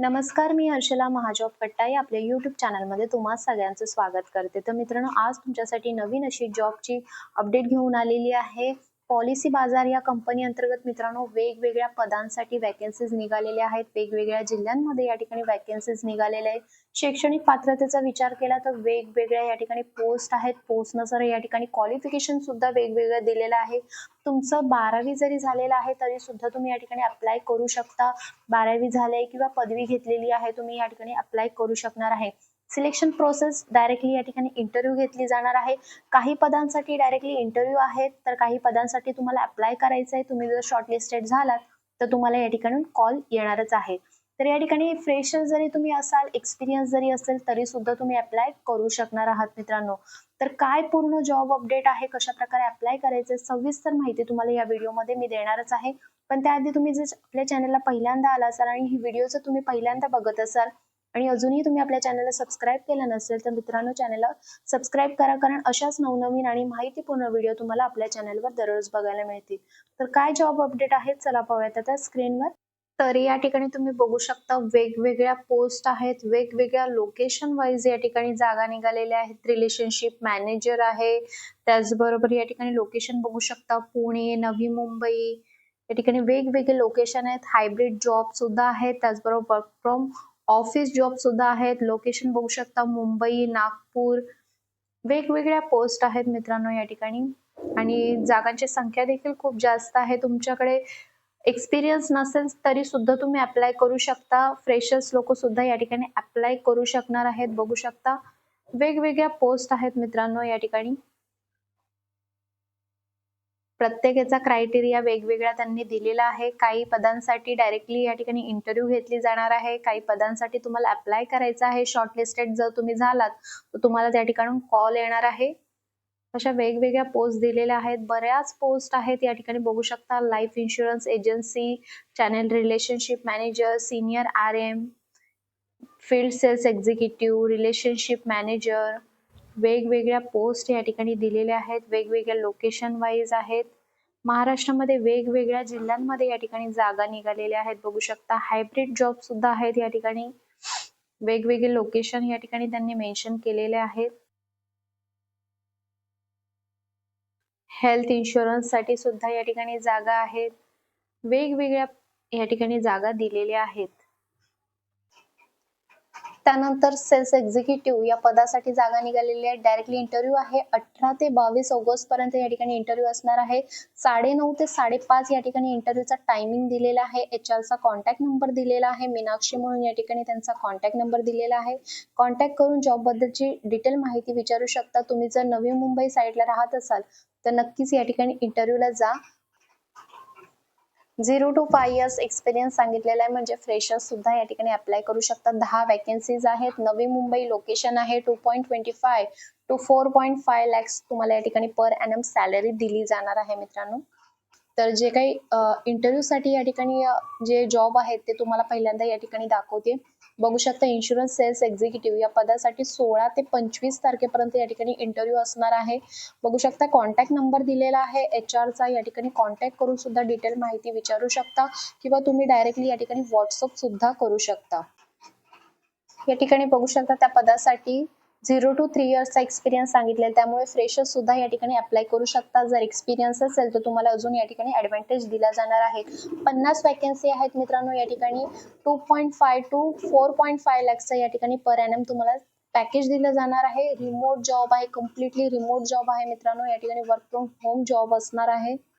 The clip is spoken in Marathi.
नमस्कार मी हर्षला महाजॉब कट्टा या आपल्या युट्यूब चॅनलमध्ये तुम्हा सगळ्यांचं स्वागत करते. तर मित्रांनो आज तुमच्यासाठी नवीन अशी जॉबची अपडेट घेऊन आलेली आहे. पॉलिसी बाजार या कंपनी अंतर्गत मित्रांनो वेगवेगळ्या पदांसाठी वॅकन्सीज निघालेल्या आहेत. वेगवेगळ्या जिल्ह्यांमध्ये या ठिकाणी वॅकन्सीज निघालेल्या आहेत. शैक्षणिक पात्रतेचा विचार केला तर वेगवेगळ्या या ठिकाणी पोस्ट आहेत. पोस्टनुसार या ठिकाणी क्वालिफिकेशन सुद्धा वेगवेगळं दिलेलं आहे. तुमचं बारावी जरी झालेलं आहे तरी सुद्धा तुम्ही या ठिकाणी अप्लाय करू शकता. बारावी झाले किंवा पदवी घेतलेली आहे तुम्ही या ठिकाणी अप्लाय करू शकणार आहे. सिलेक्शन प्रोसेस डायरेक्टली या ठिकाणी इंटरव्ह्यू घेतली जाणार आहे. काही पदांसाठी डायरेक्टली इंटरव्ह्यू आहेत तर काही पदांसाठी तुम्हाला अप्लाय करायचं आहे. तुम्ही जर शॉर्टलिस्टेड झालात तर तुम्हाला या ठिकाणी कॉल येणारच आहे. तर या ठिकाणी फ्रेशर जरी तुम्ही असाल एक्सपिरियन्स जरी असेल तरी सुद्धा तुम्ही अप्लाय करू शकणार आहात मित्रांनो. तर काय पूर्ण जॉब अपडेट आहे कशा प्रकारे अप्लाय करायचे सविस्तर माहिती तुम्हाला या व्हिडिओमध्ये मी देणारच आहे. पण त्याआधी तुम्ही जर आपल्या चॅनलला पहिल्यांदा आला असाल आणि ही व्हिडिओ जर तुम्ही पहिल्यांदा बघत असाल आणि अजूनही तुम्ही आपल्या चॅनलला सबस्क्राईब केलं नसेल तर मित्रांनो चॅनलला सबस्क्राईब करा. कारण अशाच नवनवीन आणि माहितीपूर्ण व्हिडिओ तुम्हाला आपल्या चॅनलवर दररोज बघायला मिळतील. तर काय जॉब अपडेट आहेत? चला पाहूयात. आता स्क्रीनवर तर या ठिकाणी तुम्ही बघू शकता वेगवेगळ्या पोस्ट आहेत. वेगवेगळ्या लोकेशन वाईज या ठिकाणी जागा निघालेल्या आहेत. रिलेशनशिप मॅनेजर आहे. त्याचबरोबर या ठिकाणी लोकेशन बघू शकता पुणे नवी मुंबई. या ठिकाणी वेगवेगळे लोकेशन आहेत. हायब्रिड जॉब सुद्धा आहेत. त्याचबरोबर वर्क फ्रॉम ऑफिस जॉब सुद्धा आहेत. लोकेशन बघू शकता मुंबई नागपूर. वेगवेगळ्या पोस्ट आहेत मित्रांनो या ठिकाणी. आणि जागांची संख्या देखील खूप जास्त आहे. तुमच्याकडे एक्सपिरियन्स नसेल तरी सुद्धा तुम्ही अप्लाय करू शकता. फ्रेशर्स लोक सुद्धा या ठिकाणी अप्लाय करू शकणार आहेत. बघू शकता. वेगवेगळ्या पोस्ट आहेत मित्रांनो या ठिकाणी. प्रत्येकाचा क्रायटेरिया वेगवेगळा त्यांनी दिलेला आहे. काही पदांसाठी डायरेक्टली या ठिकाणी इंटरव्ह्यू घेतली जाणार आहे. काही पदांसाठी तुम्हाला अप्लाय करायचं आहे. शॉर्टलिस्टेड जर तुम्ही झालात तर तुम्हाला त्या ठिकाणून कॉल येणार आहे. अशा वेगवेगळ्या पोस्ट दिलेल्या आहेत. बऱ्याच पोस्ट आहेत. या ठिकाणी बघू शकता life insurance agency channel relationship manager senior R M field sales executive relationship manager वेगवेगळ्या पोस्ट या ठिकाणी दिलेल्या आहेत. वेगवेगळ्या लोकेशन वाईज आहेत. महाराष्ट्रामध्ये वेगवेगळ्या जिल्ह्यांमध्ये या ठिकाणी जागा निघालेल्या आहेत. बघू शकता हायब्रिड जॉब सुद्धा आहेत या ठिकाणी. वेगवेगळे लोकेशन या ठिकाणी त्यांनी मेन्शन केलेले आहेत. हेल्थ इन्शुरन्ससाठी सुद्धा या ठिकाणी जागा आहेत. वेगवेगळ्या या ठिकाणी जागा दिलेल्या आहेत. त्यानंतर सेल्स एक्झिक्युटिव्ह या पदासाठी जागा निघालेली आहे. डायरेक्टली इंटरव्ह्यू आहे. अठरा ते बावीस ऑगस्ट पर्यंत या ठिकाणी इंटरव्ह्यू असणार आहे. साडे नऊ ते साडेपाच या ठिकाणी इंटरव्ह्यूचा टायमिंग दिलेला आहे. एच चा कॉन्टॅक्ट नंबर दिलेला आहे. मीनाक्षी म्हणून या ठिकाणी त्यांचा कॉन्टॅक्ट नंबर दिलेला आहे. कॉन्टॅक्ट करून जॉबबद्दलची डिटेल माहिती विचारू शकता. तुम्ही जर नवी मुंबई साईडला राहत असाल तर नक्कीच या ठिकाणी इंटरव्ह्यूला जा. Zero two five years experience सांगितलेला आहे. म्हणजे फ्रेशर्स सुद्धा या ठिकाणी अप्लाय करू शकतात. दहा वॅकन्सीज आहेत. नवी मुंबई लोकेशन आहे. Two point twenty five two four point five lakhs तुम्हाला या ठिकाणी पर अॅनम सॅलरी दिली जाणार आहे मित्रांनो. तर जे काही इंटरव्ह्यूसाठी या ठिकाणी जे जॉब आहेत ते तुम्हाला पहिल्यांदा या ठिकाणी दाखवते. बघू शकता इन्शुरन्स सेल्स एक्झिक्युटिव्ह या पदासाठी सोळा ते पंचवीस तारखेपर्यंत या ठिकाणी इंटरव्ह्यू असणार आहे. बघू शकता कॉन्टॅक्ट नंबर दिलेला आहे. एच चा या ठिकाणी कॉन्टॅक्ट करून सुद्धा डिटेल माहिती विचारू शकता किंवा तुम्ही डायरेक्टली या ठिकाणी व्हॉट्सअप सुद्धा करू शकता. या ठिकाणी बघू शकता त्या पदासाठी झिरो टू थ्री इयर्सचा एक्सपिरियन्स सांगितलेला त्यामुळे फ्रेशर्स सुद्धा या ठिकाणी अप्लाय करू शकता जर एक्सपिरियन्स असेल तर तुम्हाला अजून या ठिकाणी ऍडव्हान्टेज दिला जाणार आहे. पन्नास वॅकन्सी आहेत मित्रांनो या ठिकाणी. Two point five two four point five लॅक्सचा या ठिकाणी पर एम तुम्हाला पॅकेज दिलं जाणार आहे. रिमोट जॉब आहे. कम्प्लिटली रिमोट जॉब आहे मित्रांनो. या ठिकाणी वर्क फ्रॉम होम जॉब असणार आहे.